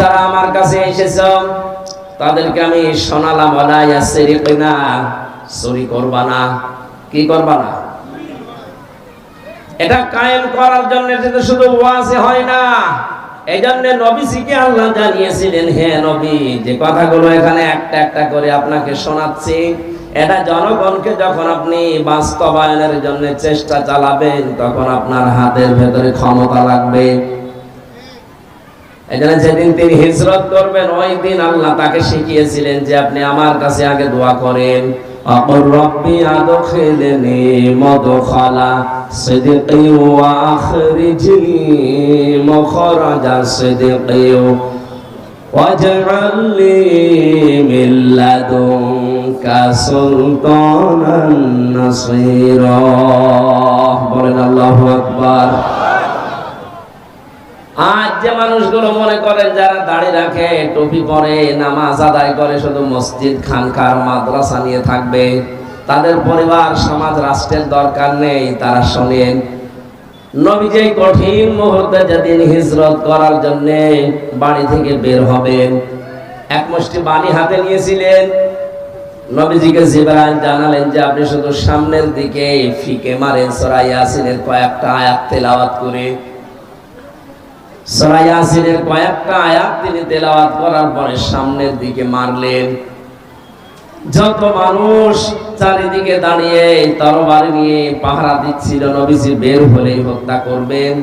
যারা আমার কাছে এসেছ, তাদেরকে আমি শোনালাম করবা না। কি করবা না? এটা কায়েম করার জন্য শুধু হয় না। এই জন্য আল্লাহ জানিয়েছিলেন, হে নবী, যে কথাগুলো এখানে একটা একটা করে আপনাকে শোনাচ্ছি, এটা জনগণকে যখন আপনি বাস্তবায়নের জন্য চেষ্টা চালাবেন, তখন আপনার হাতের ভেতরে ক্ষমতা লাগবে। এই জন্য যেদিন তিনি হিজরত করবেন ওই দিন আল্লাহ তাকে শিখিয়েছিলেন যে আপনি আমার কাছে আগে দোয়া করেন অপর রব্বি আদখিলনি মদখালা সিদকি ওয়া আখরিজনি মখরাজা সিদকি واجعل لي من لدنك سلطانا نصيرا বলেন আল্লাহু আকবার আজ যে মানুষগুলো মনে করেন যারা দাড়ি রাখে, টুপি পরে, নামাজ আদায় করে, শুধু মসজিদ, খানকার, মাদ্রাসা নিয়ে থাকবে, তাদের পরিবার, সমাজ, রাষ্ট্রের দরকার নেই, তারা শোনেন। কঠিন মুহূর্তে যেদিন হিজরত করার জন্য বাড়ি থেকে বের হবেন, এক মুষ্টি বাণী হাতে নিয়েছিলেন। নবীজিকে জিবরাইল জানালেন যে, আপনি শুধু সামনের দিকে ফিকে মারেন, সূরা ইয়াসিনের কয়েকটা আয়াত তেলাওয়াত করে। সূরা কয়েকটা আয়াত তিনি তেলাওয়াত করার পরে সামনের দিকে মারলেন। যত মানুষ চারিদিকে দাঁড়িয়ে তরবারি নিয়ে পাহারা দিচ্ছিল, নবীজি বের হলেই হত্যা করবেন।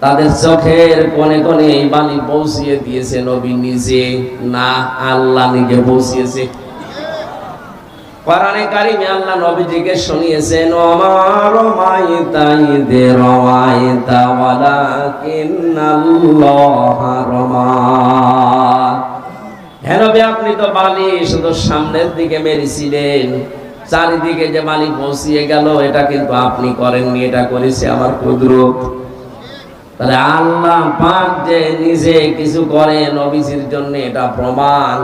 তাদের চোখের কোণে কোণে এই বাণী পৌঁছিয়ে দিয়েছে নবী নিজে। না, আল্লাহ নিজে পৌঁছিয়েছে। শুনিয়েছেন আমার আপনি তো বালি, শুধু সামনের দিকে মেরেছিলেন, চারিদিকে যে বালি পৌঁছিয়ে গেল, এটা কিন্তু আপনি করেননি, এটা করেছে আমার কুদরত। তাহলে আল্লাহ পাক যে নিজে কিছু করে নবীজির জন্য এটা প্রমাণ।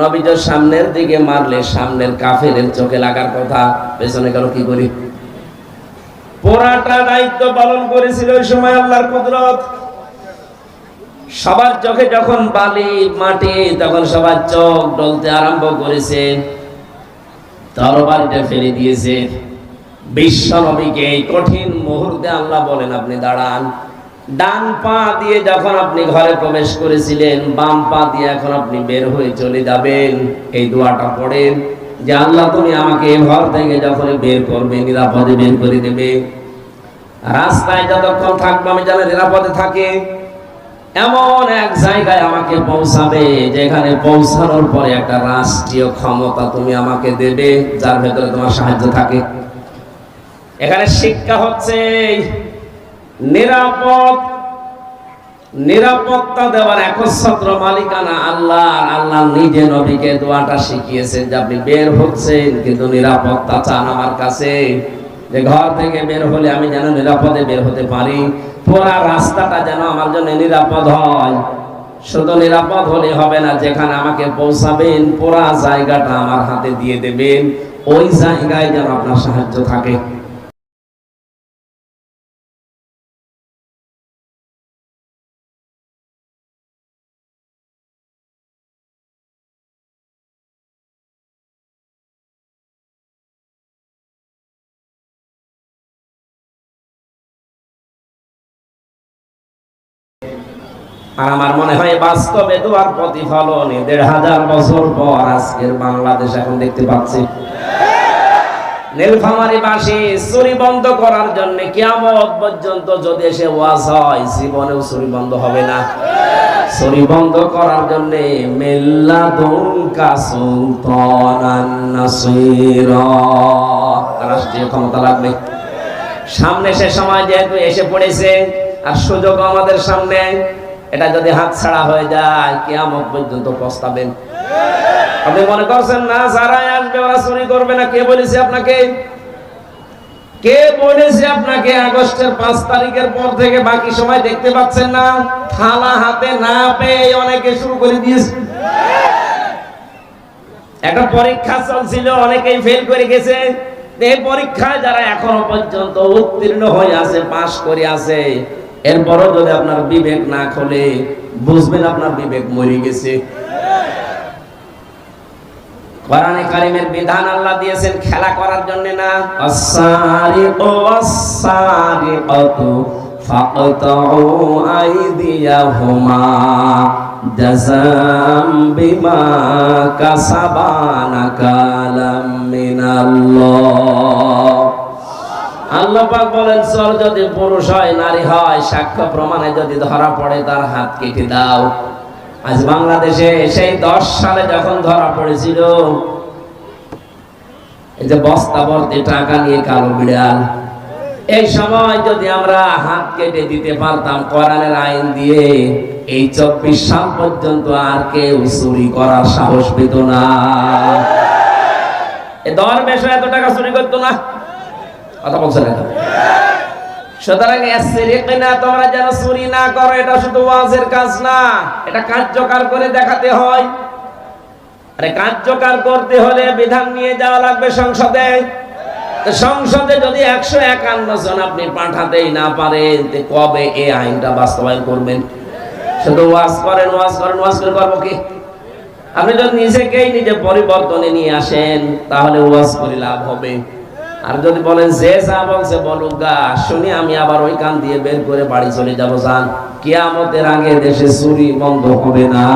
নবী যে সামনের দিকে মারলে সামনের কাফের চোখে লাগার কথা, পেছনে গেল কি করি? পোড়াটা দায়িত্ব পালন করেছিল ওই সময় আল্লাহর কুদরত। সবার চোখে যখন বালি মাটি, তখন সবার চোখ ডলতে আরম্ভ করেছে। তরবারিটা ফেলে দিয়েছে। বিশ্ব নবীকে এই কঠিন মুহূর্তে আল্লাহ বলেন, আপনি দাঁড়ান। ডান পা দিয়ে যখন আপনি ঘরে প্রবেশ করেছিলেন, বাম পা দিয়ে এখন আপনি বের হয়ে চলে যাবেন। এই দোয়াটা পড়েন যে, আল্লাহ, তুমি আমাকে ঘর থেকে যখন বের করবে, নিরাপদে বের করে দেবে। রাস্তায় যতক্ষণ থাকব, আমি যেন নিরাপদে থাকে। এমন এক জায়গায় আমাকে পৌঁছাবে, যেখানে পৌঁছানোর পরে একটা রাষ্ট্রীয় ক্ষমতা তুমি আমাকে দেবে, যার ভেতরে তোমার সাহায্য থাকে। এখানে শিক্ষা হচ্ছে নিরাপদ। নিরাপত্তা দেওয়ার একচ্ছত্র মালিকানা আল্লাহ। আল্লাহ নিজে নবীকে দোয়াটা শিখিয়েছেন যে আপনি বের হচ্ছেন, কিন্তু নিরাপত্তা চান আমার কাছে। যে ঘর থেকে বের হলে আমি যেন নিরাপদে বের হতে পারি। পুরা রাস্তাটা যেন আমার জন্য নিরাপদ হয়। শুধু নিরাপদ হলে হবে না, যেখানে আমাকে পৌঁছাবেন, পুরা জায়গাটা আমার হাতে দিয়ে দেবেন। ওই জায়গায় যেন আপনার সাহায্য থাকে। আর আমার মনে হয় বাস্তবে দোয়ার প্রতিফলন দেড় হাজার বছর পর আজকের বাংলাদেশ এখন দেখতে পাচ্ছি। রাষ্ট্রীয় ক্ষমতা লাগবে। সামনে সে সময় যেহেতু এসে পড়েছে, আর সুযোগ আমাদের সামনে। এটা যদি হাত ছাড়া হয়ে যায়, কেয়ামত পর্যন্ত পস্তাবেন। আপনি মনে করছেন, না, যারাই আসবে ওরা চুরি করবে না? কে বলেছে আপনাকে? কে বলেছে আপনাকে আগস্টের পাঁচ তারিখের পর থেকে বাকি সময় দেখতে পাচ্ছেন না? থালা হাতে না পেয়ে অনেকে শুরু করে দিয়েছে। একটা পরীক্ষা চলছিল, অনেকেই ফেল করে গেছে। এই পরীক্ষায় যারা এখনও পর্যন্ত উত্তীর্ণ হয়ে আছে, পাশ করে আছে এরপরও যদি আপনার বিবেক না খোলে, বুঝবেন আপনার বিবেক মরে গেছে। কোরআনে কারিমের বিধান আল্লাহ দিয়েছেন, খেলা করার জন্য না। আস-সারিকু ওয়াস-সারিকাতু ফাকতাউ আইদিয়াহুমা জাযাম বিমা কাসাবা নাকালাম মিনাল্লাহ। আল্লাহ বলেন চোর যদি পুরুষ হয়, নারী হয়, সাক্ষ্য প্রমাণে যদি ধরা পড়ে, তার হাত কেটে দাও। আজ বাংলাদেশে সেই দশ সালে যখন ধরা পড়েছিল, এই যে বস্তা টাকা নিয়ে কালো বিড়াল, এই সময় যদি আমরা হাত কেটে দিতে পারতাম, কোরআনের আইন দিয়ে এই চব্বিশ সাল পর্যন্ত আর কেউ চুরি করার সাহস পেত না। এ দর বেশ এত টাকা চুরি করতো না। কথা বলছে না। সুতরাং তোমরা যেন চুরি না করো, এটা শুধু ওয়াজের কাজ না, এটা কার্যকর করে দেখাতে হয়। আরে কার্যকর করতে হলে বিধান নিয়ে যাওয়া লাগবে সংসদে। সংসদে যদি একশো একান্ন জন আপনি পাঠাতেই না পারেন কবে এই আইনটা বাস্তবায়ন করবেন? শুধু ওয়াজ করেন ওয়াজ করেন, ওয়াজ করে করব কি? আপনি যদি নিজেকেই নিজে পরিবর্তনে নিয়ে আসেন, তাহলে ওয়াজ করে লাভ হবে। আর যদি বলেন, যে যা বলছে বলুক গা, শুনি আমি আবার ওই কান দিয়ে বের করে বাড়ি চলে যাব যান কেয়ামতের আগে দেশে চুরি বন্ধ হবে না।